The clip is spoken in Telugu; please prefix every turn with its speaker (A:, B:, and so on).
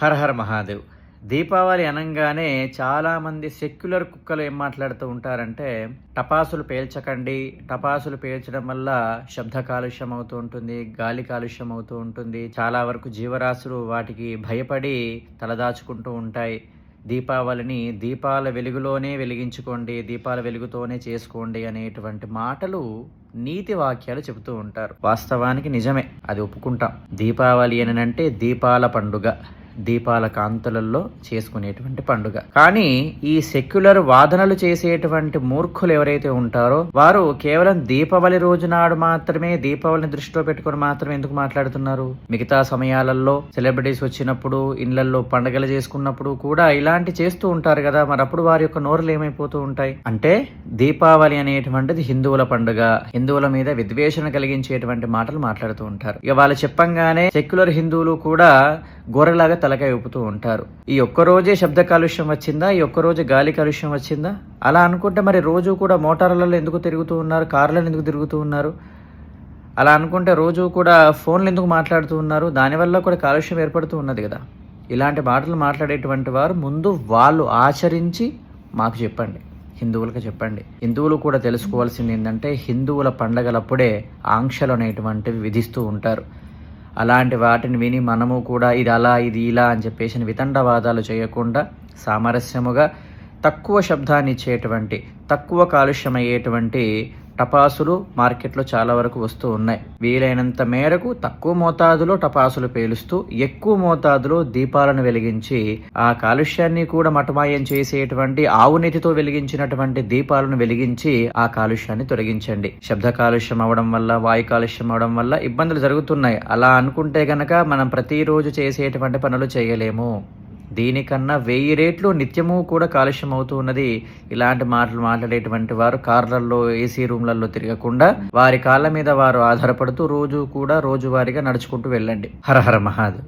A: హర హర మహాదేవ్. దీపావళి అనగానే చాలామంది సెక్యులర్ కుక్కలు ఏం మాట్లాడుతూ ఉంటారంటే టపాసులు పేల్చకండి టపాసులు పేల్చడం వల్ల శబ్ద కాలుష్యం అవుతూ ఉంటుంది గాలి కాలుష్యం అవుతూ ఉంటుంది చాలా వరకు జీవరాశులు వాటికి భయపడి తలదాచుకుంటూ ఉంటాయి. దీపావళిని దీపాల వెలుగులోనే వెలిగించుకోండి దీపాల వెలుగుతోనే చేసుకోండి అనేటువంటి మాటలు నీతి వాక్యాలు చెబుతూ ఉంటారు. వాస్తవానికి నిజమే అది ఒప్పుకుంటాం. దీపావళి అనంటే దీపాల పండుగ. దీపాల కాంతులలో చేసుకునేటువంటి పండుగ. కానీ ఈ సెక్యులర్ వాదనలు చేసేటువంటి మూర్ఖులు ఎవరైతే ఉంటారో వారు కేవలం దీపావళి రోజు నాడు మాత్రమే దీపావళిని దృష్టిలో పెట్టుకొని మాత్రమే ఎందుకు మాట్లాడుతున్నారు? మిగతా సమయాలలో సెలబ్రిటీస్ వచ్చినప్పుడు ఇళ్ళలో పండుగలు చేసుకున్నప్పుడు కూడా ఇలాంటి చేస్తూ ఉంటారు కదా మరి అప్పుడు వారి యొక్క నోరులు ఏమైపోతూ ఉంటాయి? అంటే దీపావళి అనేటువంటిది హిందువుల పండుగ. హిందువుల మీద విద్వేషణ కలిగించేటువంటి మాటలు మాట్లాడుతూ ఉంటారు. ఇక వాళ్ళు చెప్పంగానే సెక్యులర్ హిందువులు కూడా గొర్రెలాగా తలకాయ ఊపుతూ ఉంటారు. ఈ ఒక్క రోజే శబ్ద కాలుష్యం వచ్చిందా? ఈ ఒక్కరోజే గాలి కాలుష్యం వచ్చిందా? అలా అనుకుంటే మరి రోజు కూడా మోటార్లలో ఎందుకు తిరుగుతూ ఉన్నారు? కార్లలో ఎందుకు తిరుగుతూ ఉన్నారు? అలా అనుకుంటే రోజు కూడా ఫోన్లు ఎందుకు మాట్లాడుతూ ఉన్నారు? దానివల్ల కూడా కాలుష్యం ఏర్పడుతూ ఉన్నది కదా. ఇలాంటి మాటలు మాట్లాడేటువంటి వారు ముందు వాళ్ళు ఆచరించి మాకు చెప్పండి. హిందువులకు చెప్పండి. హిందువులు కూడా తెలుసుకోవాల్సింది ఏంటంటే హిందువుల పండగలప్పుడే ఆంక్షలు అనేటువంటివి విధిస్తూ ఉంటారు. అలాంటి వాటిని విని మనము కూడా ఇది అలా ఇది ఇలా అని చెప్పేసి వితండవాదాలు చేయకుండా సామరస్యముగా తక్కువ శబ్దాన్ని ఇచ్చేటువంటి తక్కువ కాలుష్యమయ్యేటువంటి టపాసులు మార్కెట్లో చాలా వరకు వస్తూ ఉన్నాయి. వీలైనంత మేరకు తక్కువ మోతాదులో టపాసులు పేలుస్తూ ఎక్కువ మోతాదులో దీపాలను వెలిగించి ఆ కాలుష్యాన్ని కూడా మటమాయం చేసేటువంటి ఆవునెతితో వెలిగించినటువంటి దీపాలను వెలిగించి ఆ కాలుష్యాన్ని తొలగించండి. శబ్ద కాలుష్యం అవడం వల్ల వాయు కాలుష్యం అవడం వల్ల ఇబ్బందులు జరుగుతున్నాయి. అలా అనుకుంటే గనక మనం ప్రతిరోజు చేసేటువంటి పనులు చేయలేము. దీనికన్నా వెయ్యి రేట్లు నిత్యము కూడా కాలుష్యం అవుతూ ఉన్నది. ఇలాంటి మాటలు మాట్లాడేటువంటి వారు కార్లలో ఏసీ రూమ్లలో తిరగకుండా వారి కాళ్ళ మీద వారు ఆధారపడుతూ రోజు కూడా రోజువారీగా నడుచుకుంటూ వెళ్ళండి. హర హర మహాదేవ్.